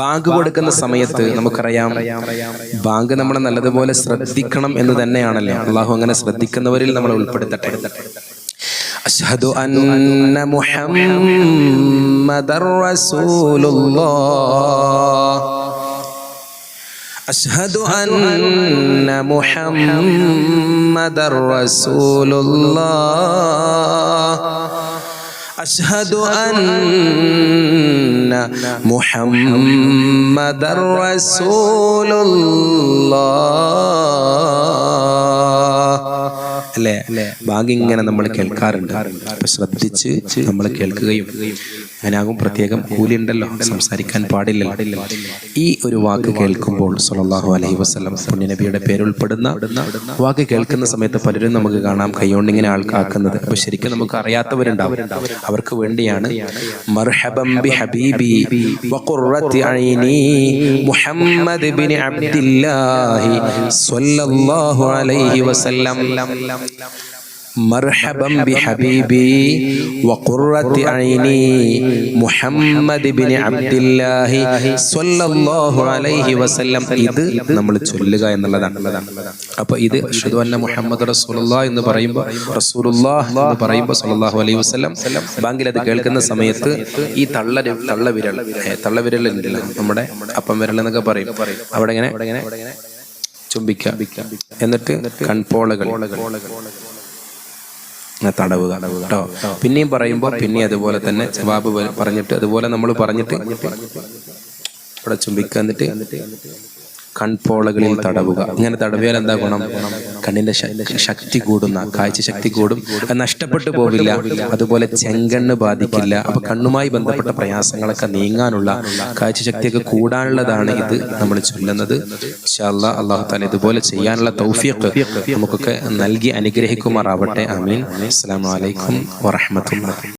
Bank കൊടുക്കുന്ന സമയത്ത് നമുക്കറിയാം ബാങ്ക് നമ്മളെ നല്ലതുപോലെ ശ്രദ്ധിക്കണം എന്ന് തന്നെയാണല്ലോ? അള്ളാഹു അങ്ങനെ ശ്രദ്ധിക്കുന്നവരിൽ നമ്മൾ ഉൾപ്പെടുത്തട്ടെ. അഷ്ഹദു അന്ന മുഹമ്മദർ അഷ്ഹദു അന്ന മുഹമ്മദർ അഷ്ഹദു അന്ന محمد رسول الله. അല്ലേ? ഭാഗ്യം ഇങ്ങനെ നമ്മൾ കേൾക്കാറുണ്ട്. അപ്പൊ ശ്രദ്ധിച്ച് നമ്മൾ കേൾക്കുകയും അതിനാകും പ്രത്യേകം കൂലി ഉണ്ടല്ലോ സംസാരിക്കാൻ പാടില്ല ഈ ഒരു വാക്ക് കേൾക്കുമ്പോൾ സല്ലല്ലാഹു അലൈഹി വസല്ലം പുണ്യനബിയുടെ പേരുൾപ്പെടുന്ന വാക്ക് കേൾക്കുന്ന സമയത്ത് പലരും നമുക്ക് കാണാം. കൈകൊണ്ട് ഇങ്ങനെ ആൾക്കാക്കുന്നത്. അപ്പൊ ശരിക്കും നമുക്ക് അറിയാത്തവരുണ്ടാവും. അവർക്ക് വേണ്ടിയാണ് മർഹബം ബി ഹബീബി മുഹമ്മദ് ബിൻ അബ്ദില്ലാഹി സ്വല്ലല്ലാഹു അലൈഹി വസല്ലം مرحبا بحبيبي وقرة عيني محمد بن عبد الله صلى الله عليه وسلم ഇത് നമ്മൾ ചൊല്ലുക എന്നുള്ളതാണ് അപ്പൊ ഇത് അഷ്ഹദു അന്ന മുഹമ്മദ് റസൂലുള്ളാഹ് എന്ന് പറയുമ്പോൾ റസൂലുള്ളാഹ് എന്ന് പറയുമ്പോൾ സല്ലല്ലാഹു അലൈഹി വസല്ലം ബാങ്കിൽ അത് കേൾക്കുന്ന സമയത്ത് ഈ തള്ള തള്ളവിരൽ ഏ, തള്ളവിരൽ ഉണ്ടല്ലോ നമ്മുടെ അപ്പം വിരൽ എന്നൊക്കെ പറയും അവിടെ ഇങ്ങനെ ചുംബിക്കാം. എന്നിട്ട് കൺപോളകൾ. തടവ് കേട്ടോ? പിന്നെയും പറയുമ്പോൾ പിന്നെ അതുപോലെ തന്നെ ജവാബ് പറഞ്ഞിട്ട് അതുപോലെ നമ്മൾ പറഞ്ഞിട്ട് ഇവിടെ ചുംബിക്കുക എന്നിട്ട് കൺപോളകളിൽ തടവുക. ഇങ്ങനെ തടവിയാൽ എന്താ ഗുണം? കണ്ണിന്റെ ശക്തി കൂടുന്ന കാഴ്ച ശക്തി കൂടും. അത് നഷ്ടപ്പെട്ടു പോവില്ല. അതുപോലെ ചെങ്കണ്ണ് ബാധിക്കില്ല. അപ്പൊ കണ്ണുമായി ബന്ധപ്പെട്ട പ്രയാസങ്ങളൊക്കെ നീങ്ങാനുള്ള കാഴ്ച ശക്തിയൊക്കെ കൂടാനുള്ളതാണ് ഇത് നമ്മൾ ചൊല്ലുന്നത്. ഇൻഷാല്ലാ അള്ളാഹു താല ഇതുപോലെ ചെയ്യാനുള്ള നമുക്കൊക്കെ നൽകി അനുഗ്രഹിക്കുമാറാവട്ടെ. ആമീൻ. അസ്സലാമു അലൈക്കും വറഹ്മത്തുള്ളാഹി